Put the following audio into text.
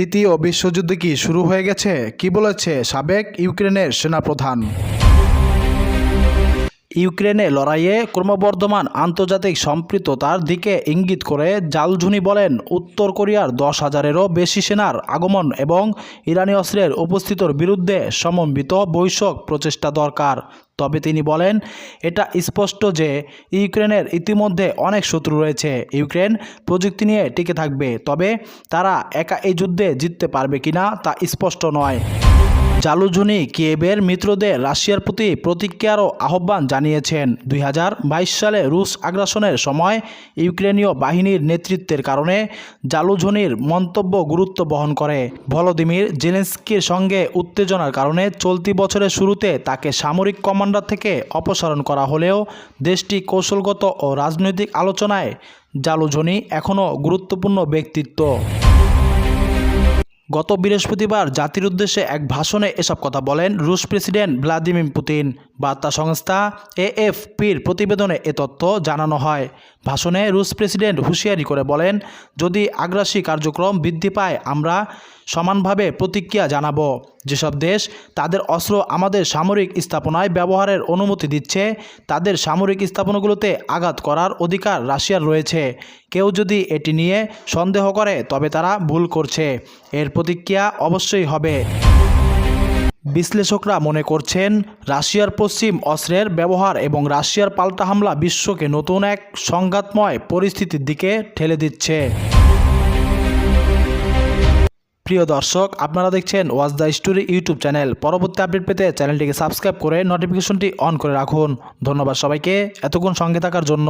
তৃতীয় বিশ্বযুদ্ধ কি শুরু হয়ে গেছে? কি বলেছে সাবেক ইউক্রেনের সেনাপ্রধান? ইউক্রেনে লড়াইয়ে ক্রমবর্ধমান আন্তর্জাতিক সম্পৃক্ততার দিকে ইঙ্গিত করে জালঝুনি বলেন, উত্তর কোরিয়ার দশ হাজারেরও বেশি সেনার আগমন এবং ইরানি অস্ত্রের উপস্থিতির বিরুদ্ধে সমন্বিত বৈঠক প্রচেষ্টা দরকার। তবে তিনি বলেন, এটা স্পষ্ট যে ইউক্রেনের ইতিমধ্যে অনেক শত্রু রয়েছে। ইউক্রেন প্রযুক্তি নিয়ে টিকে থাকবে, তবে তারা একা এই যুদ্ধে জিততে পারবে কিনা তা স্পষ্ট নয়। জালুঝুনি কিয়েবের মিত্রদের রাশিয়ার প্রতি প্রতিক্রিয়ারও আহ্বান জানিয়েছেন। দুই হাজার বাইশ সালে রুশ আগ্রাসনের সময় ইউক্রেনীয় বাহিনীর নেতৃত্বের কারণে জালুঝুনির মন্তব্য গুরুত্ব বহন করে। ভলোদিমির জেলেন্সকির সঙ্গে উত্তেজনার কারণে চলতি বছরের শুরুতে তাকে সামরিক কমান্ডার থেকে অপসারণ করা হলেও দেশটি কৌশলগত ও রাজনৈতিক আলোচনায় জালুঝনি এখনও গুরুত্বপূর্ণ ব্যক্তিত্ব। গত বৃহস্পতিবার জাতির উদ্দেশ্যে এক ভাষণে এসব কথা বলেন রুশ প্রেসিডেন্ট ভ্লাদিমির পুতিন। বার্তা সংস্থা এএফপির প্রতিবেদনে এ তথ্য জানানো হয়। ভাষণে রুশ প্রেসিডেন্ট হুঁশিয়ারি করে বলেন, যদি আগ্রাসী কার্যক্রম বৃদ্ধি পায়, আমরা সমানভাবে প্রতিক্রিয়া জানাব। যেসব দেশ তাদের অস্ত্র আমাদের সামরিক স্থাপনায় ব্যবহারের অনুমতি দিচ্ছে, তাদের সামরিক স্থাপনাগুলোতে আঘাত করার অধিকার রাশিয়ার রয়েছে। কেউ যদি এটি নিয়ে সন্দেহ করে, তবে তারা ভুল করছে। এর প্রতিক্রিয়া অবশ্যই হবে। বিশ্লেষকরা মনে করছেন, রাশিয়ার পশ্চিম অস্ত্রের ব্যবহার এবং রাশিয়ার পাল্টা হামলা বিশ্বকে নতুন এক সংঘাতময় পরিস্থিতির দিকে ঠেলে দিচ্ছে। প্রিয় দর্শক, আপনারা দেখছেন was the story YouTube channel. পরবর্তী আপডেট পেতে চ্যানেলটিকে সাবস্ক্রাইব করে নোটিফিকেশনটি অন করে রাখুন। ধন্যবাদ সবাইকে। এতক্ষণ সঙ্গে থাকার জন্য।